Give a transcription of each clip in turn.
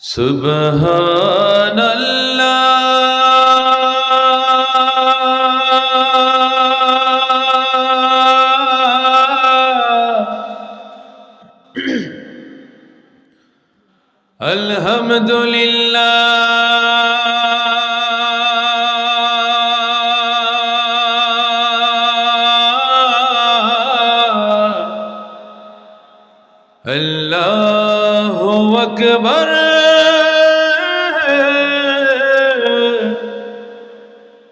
سبحان الله. الحمد لله. الله أكبر.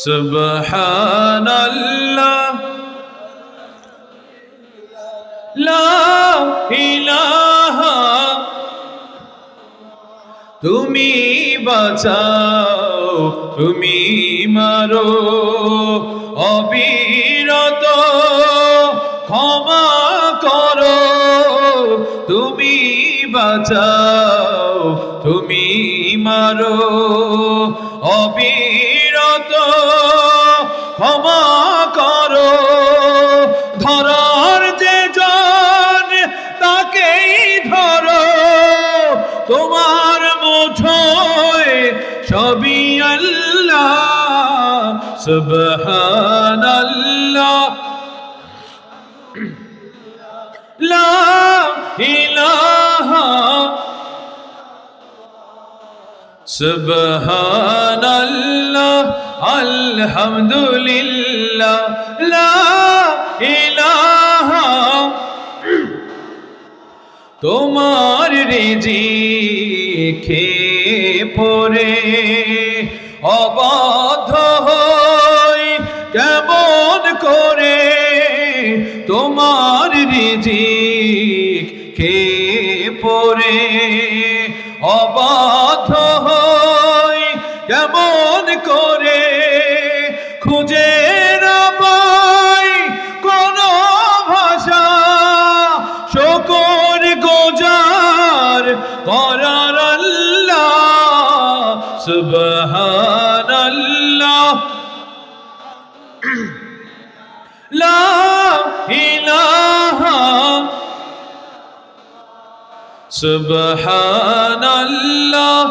ইলাহা সুবহানাল্লাহ। লা ইলাহা। তুমি বাঁচাও, তুমি মারো। অবিরত ক্ষমা করো। তুমি বাঁচাও, তুমি মারো। অবিরত। ক্ষমা করো। ধরার যে জন তাকেই ধরো। তোমার মুঠোয় সবই আল্লাহ সুবহানাল্লাহ। ইলাহা সুবহানাল্লাহ আলহামদুলিল্লাহ লা ইলাহা তোমার রেজি খেয়ে পরে অবাধ হই কেমন করে তোমার রেজি কেমন করে খুঁজে না পাই কোনো ভাষা। শকর গোজার করার আল্লাহ সুবহানাল্লাহ। লা ইলাহা সুবহানাল্লাহ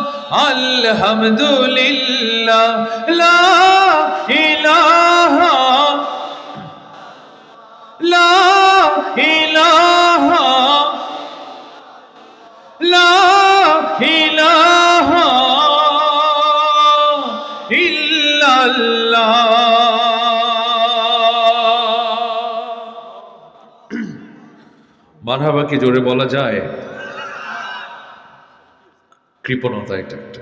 আলহামদুলিল্লাহ লা ইলাহা লা ইলাহা লা ইলাহা ইল্লাল্লাহ। মারহাবা কি জোরে বলা যায় কৃপণতা এটা একটা